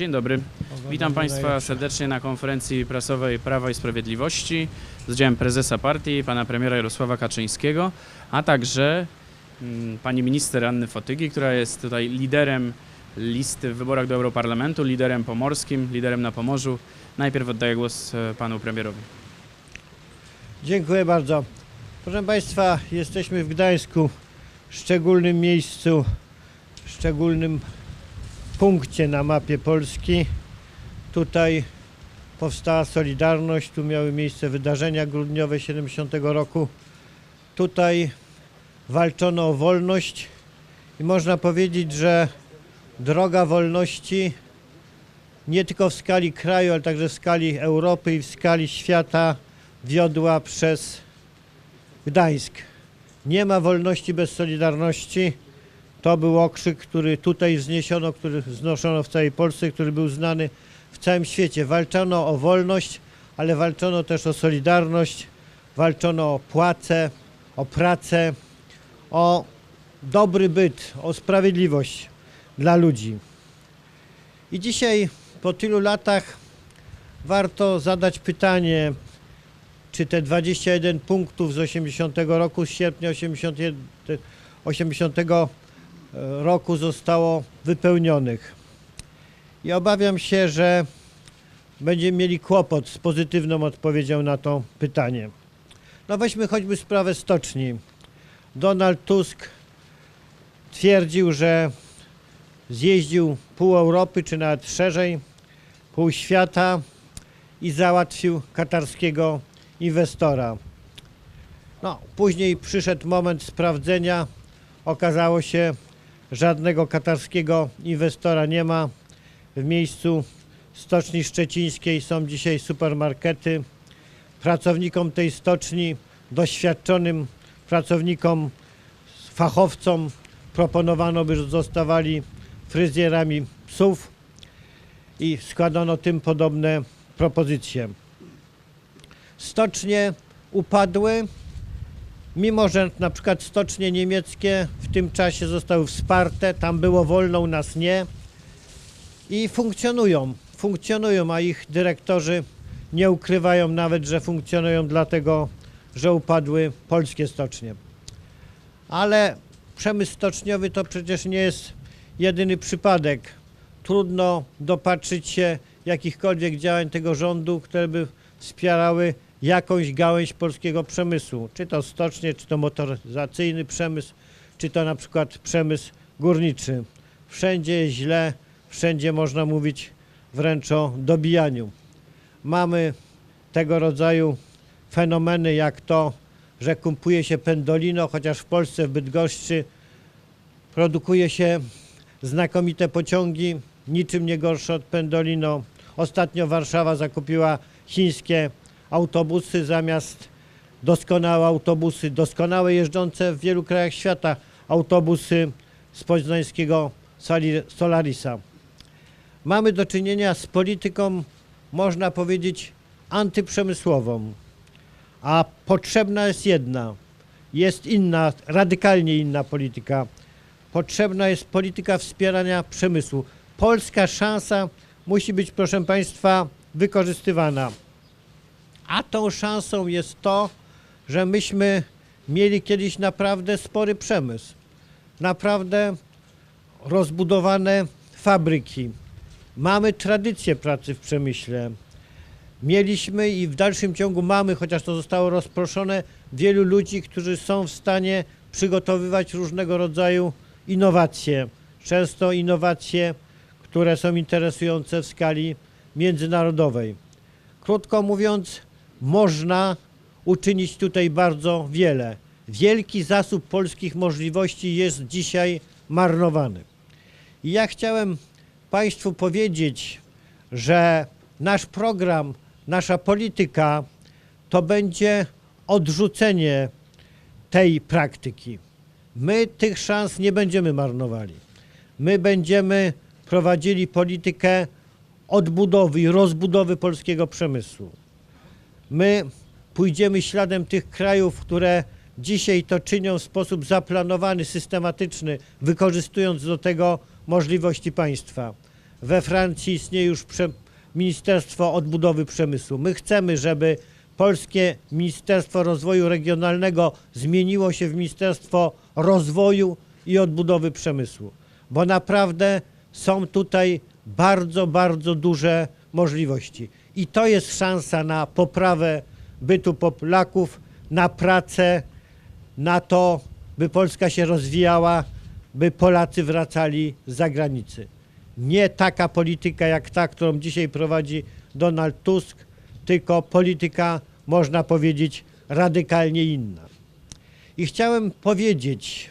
Dzień dobry. Witam Państwa serdecznie na konferencji prasowej Prawa i Sprawiedliwości z udziałem prezesa partii, pana premiera Jarosława Kaczyńskiego, a także mm, pani minister Anny Fotygi, która jest tutaj liderem listy w wyborach do Europarlamentu, liderem pomorskim, liderem na Pomorzu. Najpierw oddaję głos e, panu premierowi. Dziękuję bardzo. Proszę Państwa, jesteśmy w Gdańsku, szczególnym miejscu, szczególnym punkcie na mapie Polski. Tutaj powstała Solidarność, tu miały miejsce wydarzenia grudniowe 70 roku. Tutaj walczono o wolność i można powiedzieć, że droga wolności nie tylko w skali kraju, ale także w skali Europy i w skali świata wiodła przez Gdańsk. Nie ma wolności bez solidarności. To był okrzyk, który tutaj wzniesiono, który znoszono w całej Polsce, który był znany w całym świecie. Walczono o wolność, ale walczono też o solidarność, walczono o płacę, o pracę, o dobry byt, o sprawiedliwość dla ludzi. I dzisiaj, po tylu latach, warto zadać pytanie, czy te 21 punktów z 80 roku, z sierpnia 81, 80 roku zostało wypełnionych. I obawiam się, że będziemy mieli kłopot z pozytywną odpowiedzią na to pytanie. No weźmy choćby sprawę stoczni. Donald Tusk twierdził, że zjeździł pół Europy, czy nawet szerzej, pół świata i załatwił katarskiego inwestora. No, później przyszedł moment sprawdzenia. Okazało się, żadnego katarskiego inwestora nie ma. W miejscu stoczni szczecińskiej są dzisiaj supermarkety. Pracownikom tej stoczni, doświadczonym pracownikom, fachowcom proponowano, by zostawali fryzjerami psów i składano tym podobne propozycje stocznie upadły, mimo że na przykład stocznie niemieckie w tym czasie zostały wsparte, tam było wolno, u nas nie i funkcjonują, funkcjonują, a ich dyrektorzy nie ukrywają nawet, że funkcjonują dlatego, że upadły polskie stocznie. Ale przemysł stoczniowy to przecież nie jest jedyny przypadek. Trudno dopatrzyć się jakichkolwiek działań tego rządu, które by wspierały jakąś gałęź polskiego przemysłu, czy to stocznie, czy to motoryzacyjny przemysł, czy to na przykład przemysł górniczy. Wszędzie źle, wszędzie można mówić wręcz o dobijaniu. Mamy tego rodzaju fenomeny jak to, że kupuje się pendolino, chociaż w Polsce, w Bydgoszczy produkuje się znakomite pociągi, niczym nie gorsze od pendolino. Ostatnio Warszawa zakupiła chińskie autobusy zamiast doskonałe autobusy, doskonałe jeżdżące w wielu krajach świata autobusy z poznańskiego Solarisa. Mamy do czynienia z polityką, można powiedzieć, antyprzemysłową, a potrzebna jest jedna, jest inna, radykalnie inna polityka. Potrzebna jest polityka wspierania przemysłu. Polska szansa musi być, proszę Państwa, wykorzystywana. A tą szansą jest to, że myśmy mieli kiedyś naprawdę spory przemysł. Naprawdę rozbudowane fabryki. Mamy tradycję pracy w przemyśle. Mieliśmy i w dalszym ciągu mamy, chociaż to zostało rozproszone, wielu ludzi, którzy są w stanie przygotowywać różnego rodzaju innowacje. Często innowacje, które są interesujące w skali międzynarodowej. Krótko mówiąc, można uczynić tutaj bardzo wiele. Wielki zasób polskich możliwości jest dzisiaj marnowany. I ja chciałem Państwu powiedzieć, że nasz program, nasza polityka to będzie odrzucenie tej praktyki. My tych szans nie będziemy marnowali. My będziemy prowadzili politykę odbudowy i rozbudowy polskiego przemysłu. My pójdziemy śladem tych krajów, które dzisiaj to czynią w sposób zaplanowany, systematyczny, wykorzystując do tego możliwości państwa. We Francji istnieje już Ministerstwo Odbudowy Przemysłu. My chcemy, żeby polskie Ministerstwo Rozwoju Regionalnego zmieniło się w Ministerstwo Rozwoju i Odbudowy Przemysłu, bo naprawdę są tutaj bardzo, bardzo duże możliwości. I to jest szansa na poprawę bytu Polaków, na pracę, na to, by Polska się rozwijała, by Polacy wracali z zagranicy. Nie taka polityka jak ta, którą dzisiaj prowadzi Donald Tusk, tylko polityka, można powiedzieć, radykalnie inna. I chciałem powiedzieć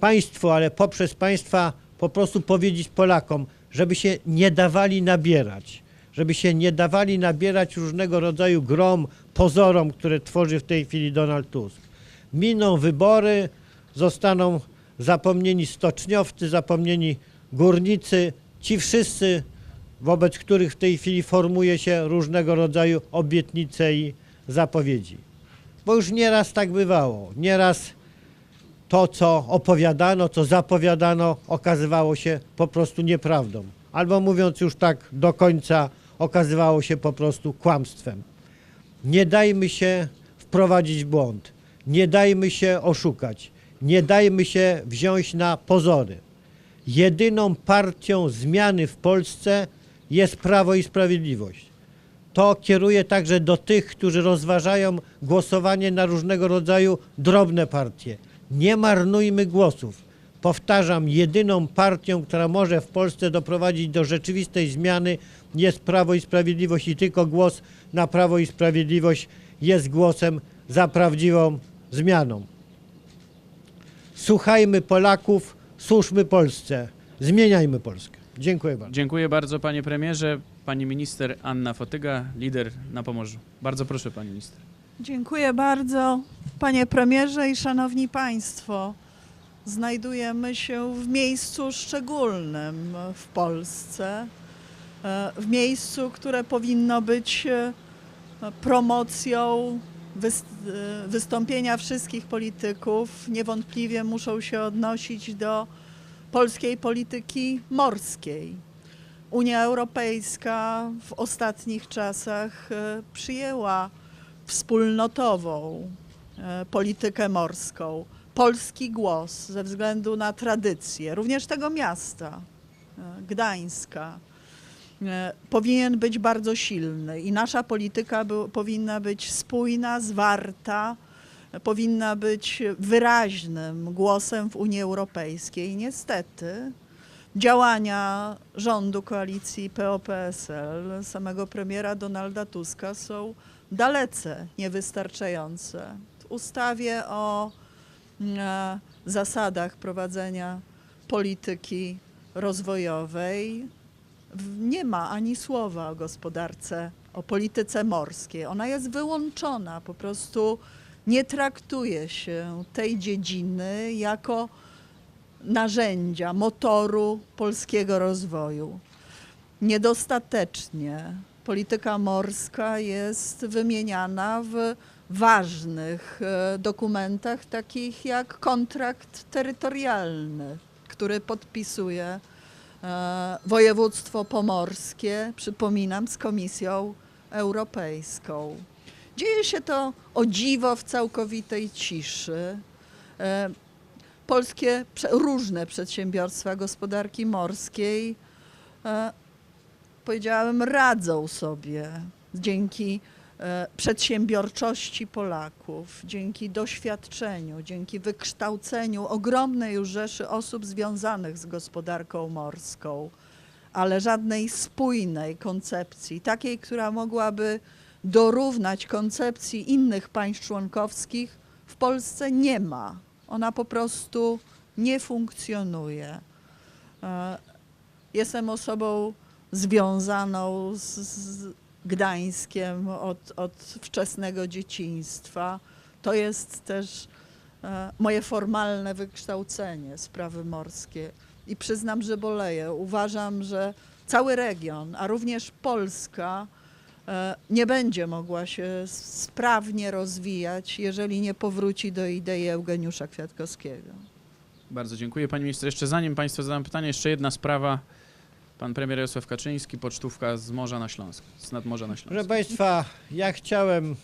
Państwu, ale poprzez Państwa po prostu powiedzieć Polakom, żeby się nie dawali nabierać, żeby się nie dawali nabierać różnego rodzaju grom, pozorom, które tworzy w tej chwili Donald Tusk. Miną wybory, zostaną zapomnieni stoczniowcy, zapomnieni górnicy, ci wszyscy, wobec których w tej chwili formuje się różnego rodzaju obietnice i zapowiedzi. Bo już nieraz tak bywało. Nieraz to, co opowiadano, co zapowiadano, okazywało się po prostu nieprawdą. Albo mówiąc już tak do końca, okazywało się po prostu kłamstwem. Nie dajmy się wprowadzić w błąd. Nie dajmy się oszukać. Nie dajmy się wziąć na pozory. Jedyną partią zmiany w Polsce jest Prawo i Sprawiedliwość. To kieruje także do tych, którzy rozważają głosowanie na różnego rodzaju drobne partie. Nie marnujmy głosów. Powtarzam, jedyną partią, która może w Polsce doprowadzić do rzeczywistej zmiany jest Prawo i Sprawiedliwość i tylko głos na Prawo i Sprawiedliwość jest głosem za prawdziwą zmianą. Słuchajmy Polaków, służmy Polsce, zmieniajmy Polskę. Dziękuję bardzo. Dziękuję bardzo panie premierze. Pani minister Anna Fotyga, lider na Pomorzu. Bardzo proszę pani minister. Dziękuję bardzo, panie premierze i szanowni państwo. Znajdujemy się w miejscu szczególnym w Polsce, e, w miejscu, które powinno być e, promocją e, wystąpienia wszystkich polityków. Niewątpliwie muszą się odnosić do polskiej polityki morskiej. Unia Europejska w ostatnich czasach przyjęła wspólnotową politykę morską. Polski głos ze względu na tradycję, również tego miasta, e, Gdańska, e, powinien być bardzo silny i nasza polityka powinna być spójna, zwarta, e, powinna być wyraźnym głosem w Unii Europejskiej. Niestety działania rządu koalicji PO-PSL, samego premiera Donalda Tuska są dalece niewystarczające. W ustawie o zasadach prowadzenia polityki rozwojowej nie ma ani słowa o gospodarce, o polityce morskiej. Ona jest wyłączona, po prostu nie traktuje się tej dziedziny jako narzędzia, motoru polskiego rozwoju. Niedostatecznie polityka morska jest wymieniana w ważnych e, dokumentach, takich jak kontrakt terytorialny, który podpisuje e, województwo pomorskie, przypominam, z Komisją Europejską. Dzieje się to o dziwo w całkowitej ciszy. E, Polskie różne przedsiębiorstwa gospodarki morskiej powiedziałabym, radzą sobie dzięki przedsiębiorczości Polaków, dzięki doświadczeniu, dzięki wykształceniu ogromnej już rzeszy osób związanych z gospodarką morską, ale żadnej spójnej koncepcji, takiej, która mogłaby dorównać koncepcji innych państw członkowskich, w Polsce nie ma. Ona po prostu nie funkcjonuje. E, Jestem osobą związaną z, z Gdańskiem od, od wczesnego dzieciństwa. To jest też e, moje formalne wykształcenie, sprawy morskie. I przyznam, że boleję. Uważam, że cały region, a również Polska, e, nie będzie mogła się sprawnie rozwijać, jeżeli nie powróci do idei Eugeniusza Kwiatkowskiego. Bardzo dziękuję pani minister. Jeszcze zanim państwu zadam pytanie, jeszcze jedna sprawa. Pan premier Jarosław Kaczyński, pocztówka z Morza na Śląsk, z nadmorza na Proszę Śląsk. Państwa, ja chciałem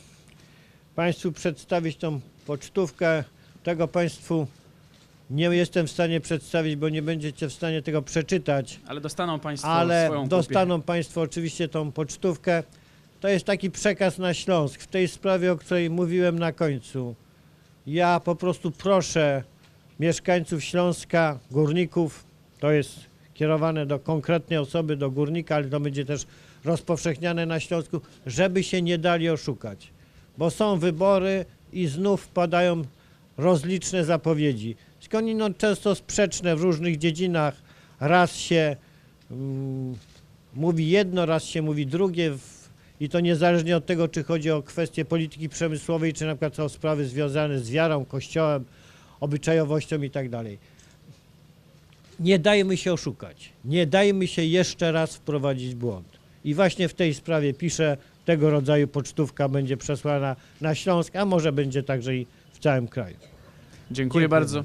Państwu przedstawić tą pocztówkę. Tego Państwu nie jestem w stanie przedstawić, bo nie będziecie w stanie tego przeczytać, Ale dostaną Państwo ale swoją dostaną Państwo oczywiście tą pocztówkę. To jest taki przekaz na Śląsk w tej sprawie, o której mówiłem na końcu. Ja po prostu proszę mieszkańców Śląska, górników, to jest kierowane do konkretnej osoby, do górnika, ale to będzie też rozpowszechniane na Śląsku, żeby się nie dali oszukać. Bo są wybory i znów padają rozliczne zapowiedzi. Skądinąd często sprzeczne w różnych dziedzinach. Raz się mm, mówi jedno, raz się mówi drugie w, i to niezależnie od tego, czy chodzi o kwestie polityki przemysłowej, czy na przykład o sprawy związane z wiarą, kościołem, obyczajowością i tak dalej. Nie dajmy się oszukać. Nie dajmy się jeszcze raz wprowadzić w błąd. I właśnie w tej sprawie piszę, tego rodzaju pocztówka będzie przesłana na Śląsk, a może będzie także i w całym kraju. Dziękuję Dziękuję bardzo.